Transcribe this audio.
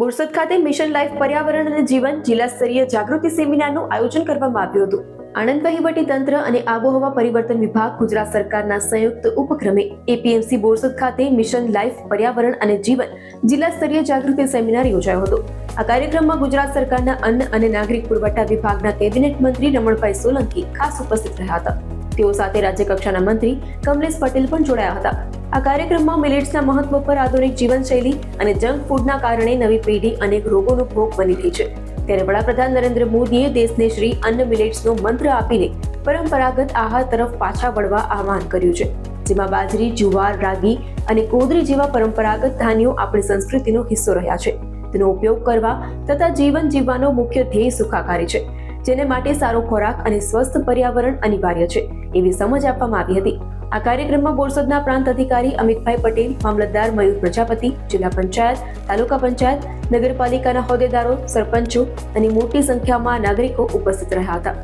બોરસદ ખાતે mission life પર્યાવરણ અને જીવન જિલ્લા સ્તરીય જાગૃતિ સેમિનારનું આયોજન કરવામાં આવ્યું હતું. આણંદ વહીવટી તંત્ર અને આબોહવા પરિવર્તન વિભાગ ગુજરાત સરકારના સંયુક્ત ઉપક્રમે એપીએમસી બોરસદ ખાતે મિશન લાઈફ પર્યાવરણ અને જીવન જિલ્લા સ્તરીય જાગૃતિ સેમિનાર યોજાયો હતો. આ કાર્યક્રમમાં ગુજરાત સરકારના અન્ન અને નાગરિક પુરવઠા વિભાગના કેબિનેટ મંત્રી રમણભાઈ સોલંકી ખાસ ઉપસ્થિત રહ્યા હતા. તેઓ સાથે રાજ્યકક્ષાના મંત્રી કમલેશ પટેલ પણ જોડાયા હતા. આ કાર્યક્રમમાં મિલેટ્સના મહત્વ પર આધુનિક જીવનશૈલી અને જંક ફૂડના કારણે નવી પેઢી અનેક રોગોનો ભોગ બની રહી છે. ત્યારે વડાપ્રધાન નરેન્દ્ર મોદીએ દેશને શ્રી અન્ન મિલેટ્સનો મંત્ર આપીને પરંપરાગત આહાર તરફ પાછા વળવા આહવાન કર્યું છે. જેમાં બાજરી, જુવાર, રાગી અને કોદરી જેવા પરંપરાગત ધાન્યો આપણી સંસ્કૃતિનો હિસ્સો રહ્યા છે. તેનો ઉપયોગ કરવા તથા જીવન જીવવાનો મુખ્ય ધ્યેય સુખાકારી છે. જેને માટે સારો ખોરાક અને સ્વસ્થ પર્યાવરણ અનિવાર્ય છે, એવી સમજ આપવામાં આવી હતી. આ કાર્યક્રમમાં બોરસદના પ્રાંત અધિકારી અમિતભાઈ પટેલ, મામલતદાર મયુર પ્રજાપતિ, જિલ્લા પંચાયત, તાલુકા પંચાયત, નગરપાલિકાના હોદ્દેદારો, સરપંચો અને મોટી સંખ્યામાં નાગરિકો ઉપસ્થિત રહ્યા હતા.